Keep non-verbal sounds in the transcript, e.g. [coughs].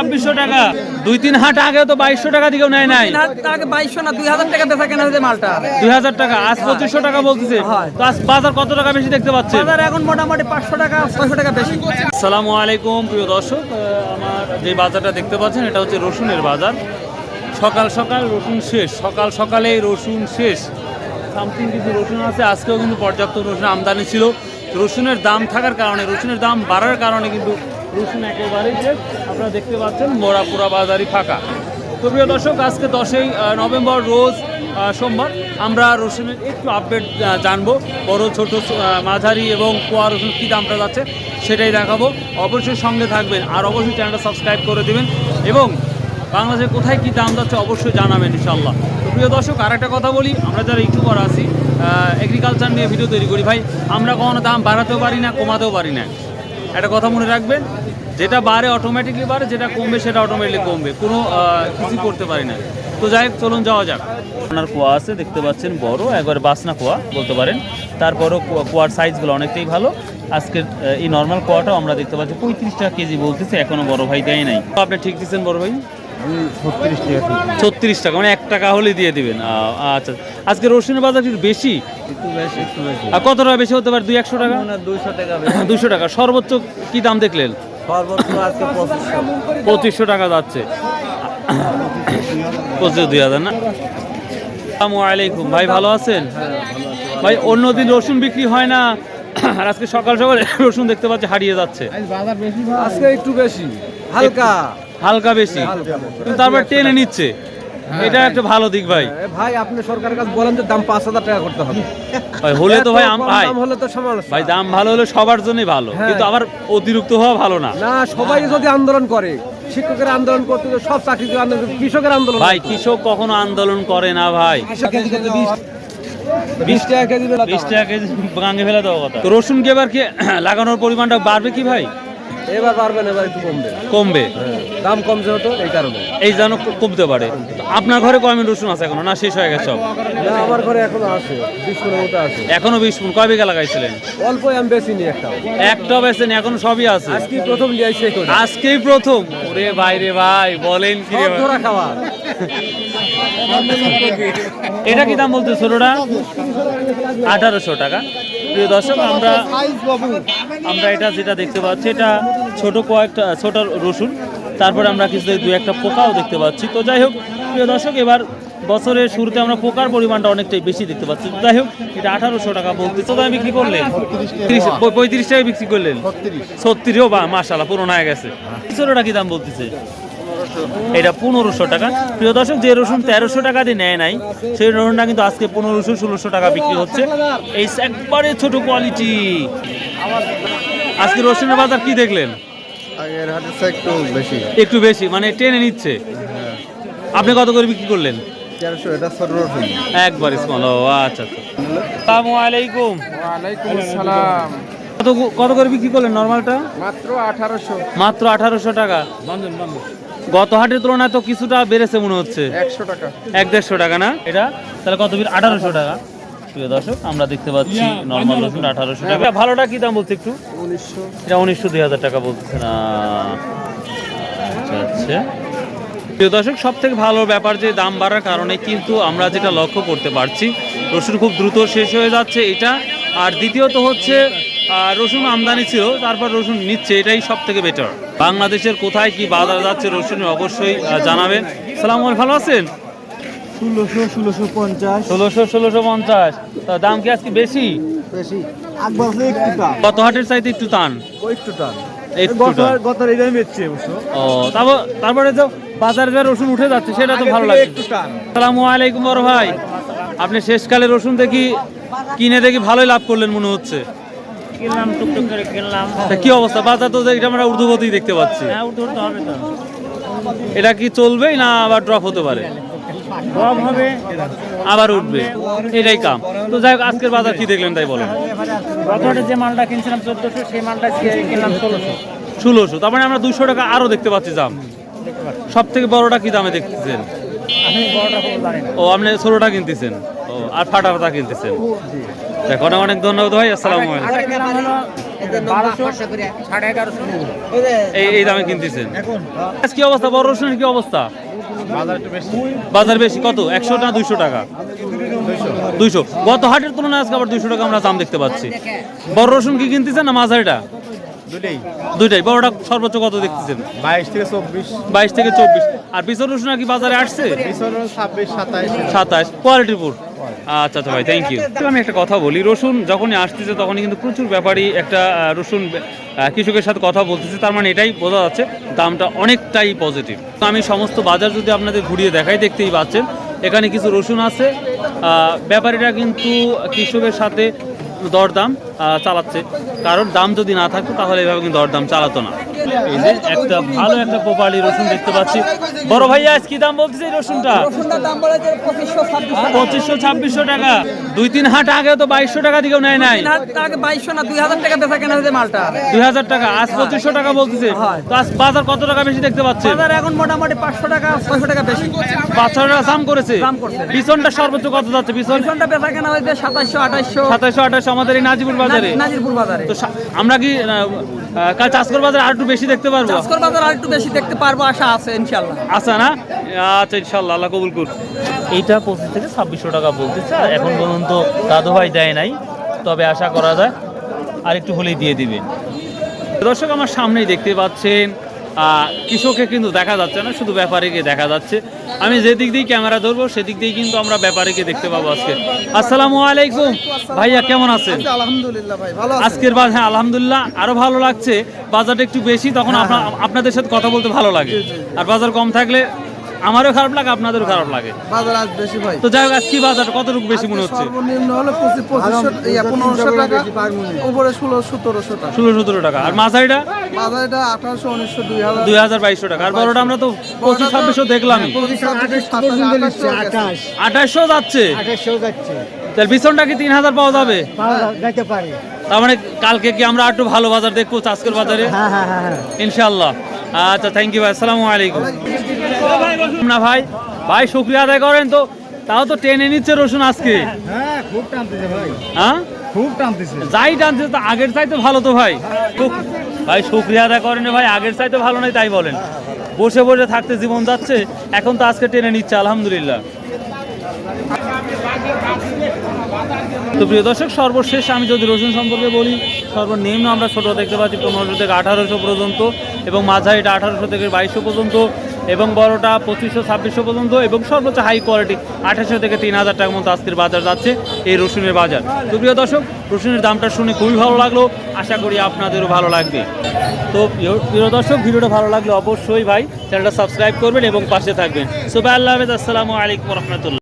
ছাব্বিশশো টাকা। দুই তিন হাট আগেও তো বাইশশো টাকা দিকেও নেয় নাই। বাইশশো না দুই হাজার টাকা বেচা কেনা হয়েছে মালটা। দুই হাজার টাকা আজ পঁচিশশো টাকা বলতেছে। তো আজ বাজার কত টাকা বেশি দেখতে পাচ্ছেন বাজার এখন মোটামুটি পাঁচশো টাকা ছয়শো টাকা বেশি। আসসালামু আলাইকুম প্রিয় দর্শক। আমার যে বাজারটা দেখতে পাচ্ছেন এটা হচ্ছে রসুনের বাজার। সকাল সকাল রসুন শেষ সকাল সকালে রসুন শেষ। সামথিং কিছু রসুন আছে আজকেও কিন্তু পর্যাপ্ত রসুন আমদানি ছিল। রসুনের দাম থাকার কারণে রসুনের দাম বাড়ার কারণে কিন্তু রসুন একেবারেই যে আপনারা দেখতে পাচ্ছেন মোড়া পুরা বাজারই ফাঁকা। তো প্রিয় দর্শক, আজকে দশই নভেম্বর রোজ সোমবার আমরা রসুনের একটু আপডেট জানব। বড়, ছোট মাঝারি এবং কোয়া রসুন কী দামটা যাচ্ছে সেটাই দেখাবো। অবশ্যই সঙ্গে থাকবেন আর অবশ্যই চ্যানেলটা সাবস্ক্রাইব করে দেবেন এবং বাংলাদেশে কোথায় কী দাম যাচ্ছে অবশ্যই জানাবেন ইনশাল্লাহ তো প্রিয় দর্শক আর একটা কথা বলি, আমরা যারা ইউটিউবার আছি এগ্রিকালচার নিয়ে ভিডিও তৈরি করি, ভাই, আমরা কখনো দাম বাড়াতেও পারি না, কমাতেও পারি না। একটা কথা মনে রাখবেন যেটা বাড়ে অটোমেটিকলি বাড়ে যেটা কমবে সেটা অটোমেটিকলি কমবে। কোনো কিছু করতে পারি না। তো যাই হোক চলুন যাওয়া যাক। আপনার কুয়া আছে দেখতে পাচ্ছেন বড় একবারে বাসনা কুয়া বলতে পারেন। তারপরও কুয়া- কুয়ার সাইজগুলো অনেকটাই ভালো। আজকের এই নর্মাল কুয়াটাও আমরা দেখতে পাচ্ছি পঁয়ত্রিশ টাকা কেজি বলতেছে এখনও বড় ভাই দেয় নাই। তো আপনি ঠিক দিচ্ছেন বড় ভাই? ছত্রিশ টাকা মানে এক টাকা হলে দিয়ে দিবেন। আচ্ছা আজকে রসুনের বাজার একটু বেশি? আর কত টাকা বেশি হতে পারে দুই একশো টাকা? দুইশো টাকা দুশো টাকা সর্বোচ্চ কি দাম দেখলেন? পঁচিশশো। টাকা যাচ্ছে। পঁচিশ দুই হাজার না? আসসালামু আলাইকুম। ভাই ভালো আছেন? ভাই অন্যদিন রসুন বিক্রি হয় না। আর আজকে সকাল সকাল রসুন দেখতে পাচ্ছি হারিয়ে যাচ্ছে। আজকে একটু বেশি। হালকা। হালকা বেশি। তারপর টেনে নিচ্ছে। এটা একটা ভালো দিক ভাই। ভাই আপনি সরকারের কাছে বলেন যে দাম পাঁচ হাজার টাকা করতে হবে। হলে তো ভাই ভাই হলে তো সমালোচনা ভাই দাম ভালো হলে সবার জন্যই ভালো হ্যাঁ। কিন্তু আবার অতিরিক্ত হওয়া ভালো না। না সবাই যদি আন্দোলন করে শিক্ষকের আন্দোলন করতে সব চাকরি আন্দোলন কৃষকের আন্দোলন ভাই কৃষক কখনো আন্দোলন করে না ভাই। বিশ টাকা কেজি বেলা বিশ টাকা কেজি ভাঙে ফেলে দেওয়া কথা। রসুন কি এবার কি [coughs] লাগানোর পরিমাণটা বাড়বে কি ভাই? এবার পারবেন এবার একটু কমবে। কমবে? দাম কমছে হতো এই কারণে। এই যেন কমতে পারে। আপনার ঘরে রসুন আছে এখনও না শেষ হয়ে গেছে সব? না আমার ঘরে এখনও আছে বিশ মতো আছে। এখনও বিশ কয় বিঘা লাগাইছিলেন? অল্প আমি বেশি নি একটা। একটা বেছেন এখনও সবই আছে? আজকে প্রথম লিয়াইছে আজকেই প্রথম? ওরে বাইরে ভাই বলেন কি রে ধরা খাওয়া। এটা কি দাম বলতে ছোটটা আঠারোশো টাকা। প্রিয় দর্শক আমরা আমরা এটা যেটা দেখতে পাচ্ছি এটা ছোট কয়েকটা ছোট রসুন। তারপরে আমরা কিছু দু একটা পোকাও দেখতে পাচ্ছি। তো যাই হোক প্রিয় দর্শক এবার বছরের শুরুতে আমরা পোকার পরিমাণটা অনেকটাই বেশি দেখতে পাচ্ছি। যাই হোক এটা আঠারোশো টাকা বলতে তো দামে বিক্রি করলেন? তিরিশ- পঁয়ত্রিশ টাকায় বিক্রি করলেন? ছত্রিশও বা মাসালা পুরোনো হয়ে গেছে। ছোটটা কি দাম বলতেছে? এটা পনেরোশো টাকা। প্রিয় দর্শক যে রসুন তেরোশো টাকা দিয়ে নেয় নাই সেই রসুনটা কিন্তু আজকে পনেরোশো ষোলোশো টাকা বিক্রি হচ্ছে। এই একবারে ছোট কোয়ালিটি আজকে রসুনের বাজার কি দেখলেন? একটু বেশি। একটু বেশি মানে টেনে নিচ্ছে। আপনি কত করে বিক্রি করলেন? একবার স্মল আচ্ছা আচ্ছা। আসসালামু আলাইকুম। ওয়ালাইকুম আসসালাম। কত কত করে বিক্রি করলেন নর্মালটা মাত্র আঠারোশো। মাত্র আঠারোশো টাকা। গত হাটের তুলনায় তো কিছুটা বেড়েছে মনে হচ্ছে। একশো টাকা। এক দেড়শো টাকা না? এটা? তাহলে কত বিল? আঠারোশো টাকা। প্রিয় দর্শক আমরা দেখতে পাচ্ছি নর্মাল রসুন আঠারোশো টাকা। ভালোটা কি দাম বলছে একটু? উনিশশো। এটা উনিশশো দুই হাজার টাকা না। আচ্ছা আচ্ছা। প্রিয় দর্শক সব থেকে ভালো ব্যাপার যে দাম বাড়ার কারণে কিন্তু আমরা যেটা লক্ষ্য করতে পারছি রসুন খুব দ্রুত শেষ হয়ে যাচ্ছে এটা। আর দ্বিতীয়ত হচ্ছে রসুন আমদানি ছিল তারপর রসুন নিচ্ছে এটাই সব থেকে বেটার বাংলাদেশের কোথায় কি বাজার যাচ্ছে রসুন অবশ্যই জানাবেন। সালাম ভালো আছেন? ষোলোশো ষোলোশো পঞ্চাশ। ষোলোশো ষোলোশো পঞ্চাশ। দাম কি আজকে বেশি? বেশি। কত হাটের চাইতে একটু টান? একটু টান। তারপর তারপরে তো বাজারে যে রসুন উঠে যাচ্ছে সেটা তো ভালো টান। সালামু আলাইকুম বড় ভাই। আপনি শেষকালে রসুন দেখি কিনে দেখি ভালোই লাভ করলেন মনে হচ্ছে। কিনলাম টুকটুক করে কিনলাম। তা কি অবস্থা? বাজার তো এটা আমরা ঊর্ধ্বগতিই দেখতে পাচ্ছি। হ্যাঁ উঠে উঠতে হবে তো। এটা কি চলবেই না আবার ড্রপ হতে পারে? কম হবে। আবার উঠবে। এটাই কাম। তো যাই হোক আজকের বাজার কি দেখলেন তাই বলেন। গত যে মালটা কিনছিলাম চোদ্দশো সেই মালটা কিনলাম ষোলোশো। ষোলোশো। তার মানে আমরা দুশো টাকা আরও দেখতে পাচ্ছি দাম। সব থেকে বড়টা কি দামে দেখতেছেন? ও আপনি ষোলোটা কিনতেছেন। ও আর ফাটা ফাটা কিনতেছেন। অনেক অনেক ধন্যবাদ ভাই আসসালামু আলাইকুম। এই এই দামে কিনতেছেন? আজ কি অবস্থা? বড় রসুনের কি অবস্থা? বাজার বেশি। কত? একশো না দুইশো টাকা? দুইশো। গত হাটের তুলনায় আজকে আবার দুইশো টাকা আমরা দাম দেখতে পাচ্ছি। বড় রসুন কি কিনতেছেন না মাঝারিটা? দুটেই দুইটাই। বড়টা সর্বোচ্চ কত দেখতেছেন? বাইশ থেকে চব্বিশ। বাইশ থেকে চব্বিশ। আর পিছন রসুন আর কি বাজারে আসছে? সাতাশ কোয়ালিটিপুর আচ্ছা আচ্ছা ভাই থ্যাংক ইউ আমি একটা কথা বলি, রসুন যখনই আসতেছে তখনই কিন্তু প্রচুর ব্যাপারী একটা রসুন কৃষকের সাথে কথা বলতেছে, তার মানে এটাই বোঝা যাচ্ছে দামটা অনেকটাই পজিটিভ তো আমি সমস্ত বাজার যদি আপনাদের ঘুরিয়ে দেখাই, দেখতেই পাচ্ছেন, এখানে কিছু রসুন আছে। ব্যাপারীরা কিন্তু কৃষকের সাথে দরদাম চালাচ্ছে। কারণ দাম যদি না থাকতো তাহলে এভাবে কিন্তু দরদাম চালাতো না। এই যে একটা ভালো একটা রসুন দেখতে পাচ্ছি। বড় ভাইয়া আজ কি দাম বলতেছে এই রসুনটা? পঁচিশশো ছাব্বিশশো টাকা। দুই তিন হাট আগে তো বাইশশো টাকা দিকেও নেয় নাই। বাইশশো না দুই হাজার টাকা বেচা কেনা মালটা। দুই হাজার টাকা আজ পঁচিশশো টাকা বলতেছে। তো আজ বাজার কত টাকা বেশি দেখতে পাচ্ছেন বাজার এখন মোটামুটি পাঁচশো টাকা ছয়শো টাকা বেশি। পাঁচশো টাকা দাম করেছে। বিছনটা সর্বোচ্চ কত যাচ্ছে? বেচা কেনা হয়েছে সাতাশশো আঠাশশো সাতাশশো আঠাশশো আমাদের এই নাজিপুর বাজারে নাজিরপুর বাজারে। তো আমরা কি কাল চাষকর বাজার আর একটু বেশি দেখতে পারব? চাষকর বাজার আর একটু বেশি দেখতে পারব আশা আছে ইনশাল্লাহ আছে না? আচ্ছা ইনশাল্লাহ আল্লাহ কবুল করুন এইটা পঁচিশ থেকে ছাব্বিশশো টাকা বলতেছে আর এখন পর্যন্ত দাদু ভাই দেয় নাই তবে আশা করা যায় আর একটু হলেই দিয়ে দিবে। দর্শক আমার সামনেই দেখতে পাচ্ছেন কৃষককে কিন্তু দেখা যাচ্ছে না শুধু ব্যাপারীকে দেখা যাচ্ছে। আমি যেদিক দিয়ে ক্যামেরা ধরবো সেদিক দিয়ে কিন্তু আমরা ব্যাপারীকে দেখতে পাবো আজকে। আসসালামু আলাইকুম। ভাইয়া কেমন আছেন? আলহামদুলিল্লাহ ভাই ভালো আজকের বাজার হ্যাঁ আলহামদুলিল্লাহ আরও ভালো লাগছে। বাজারটা একটু বেশি তখন আপনা- আপনাদের সাথে কথা বলতে ভালো লাগে। আর বাজার কম থাকলে আমারও খারাপ লাগে আপনাদেরও খারাপ লাগে। বাজার আজ বেশি ভাই। তো যাই হোক আজ কি বাজার কতটুকু বেশি মনে হচ্ছে? সর্বনিম্ন হলো পঁচিশ পঁচিশশো ইয়া পনেরোশো টাকা উপরে ষোলো সতেরোশো টাকা। ষোলো সতেরো টাকা। আর মাঝারিটা? এটা আঠারোশো উনিশশো দুই হাজার। বাইশশো টাকা। আর বড়টা আমরা তো পঁচিশ ছাব্বিশশো দেখলামই। পঁচিশ ছাব্বিশ সাতাশ আঠাশ আঠাশশো যাচ্ছে। আঠাশশো যাচ্ছে। তাহলে বিছনটা কি তিন হাজার পাওয়া যাবে? পাওয়া যাইতে পারে। তার মানে কালকে কি আমরা একটু ভালো বাজার দেখব আজকের বাজারে? হ্যাঁ হ্যাঁ হ্যাঁ হ্যাঁ। ইনশাল্লাহ আচ্ছা থ্যাংক ইউ ভাই। আসসালামু আলাইকুম। না ভাই ভাই শুক্রিয়া আদায় করেন তো। তাও তো টেনে নিচ্ছে রসুন আজকে। হ্যাঁ খুব টানতেছে ভাই। হ্যাঁ? খুব টানতেছে। যাই টানছে তো আগের চাইতে ভালো তো ভাই। ভাই শুক্রিয়া আদায় করেন ভাই আগের চাইতে ভালো নাই তাই বলেন। বসে বসে থাকতে জীবন যাচ্ছে এখন তো আজকে টেনে নিচ্ছে আলহামদুলিল্লাহ। তো প্রিয় দর্শক সর্বশেষ আমি যদি রসুন সম্পর্কে বলি সর্বনিম্ন আমরা ছোট দেখতে পাচ্ছি পনেরোশো থেকে আঠারোশো পর্যন্ত এবং মাঝারিটা আঠারোশো থেকে বাইশশো পর্যন্ত। এবং বড়টা পঁচিশশো, ছাব্বিশশো পর্যন্ত এবং সর্বোচ্চ হাই কোয়ালিটি আঠাশশো থেকে তিন হাজার টাকার মতো আজকের বাজার যাচ্ছে এই রসুনের বাজার। তো প্রিয় দর্শক, রসুনের দামটা শুনে খুবই ভালো লাগল। আশা করি আপনাদেরও ভালো লাগবে। তো প্রিয় দর্শক, ভিডিওটা ভালো লাগলে অবশ্যই ভাই চ্যানেলটা সাবস্ক্রাইব করবেন এবং পাশে থাকবেন। সোবাই আল্লাহ আসসালামু আলাইকুম রহমতুল্লাহ।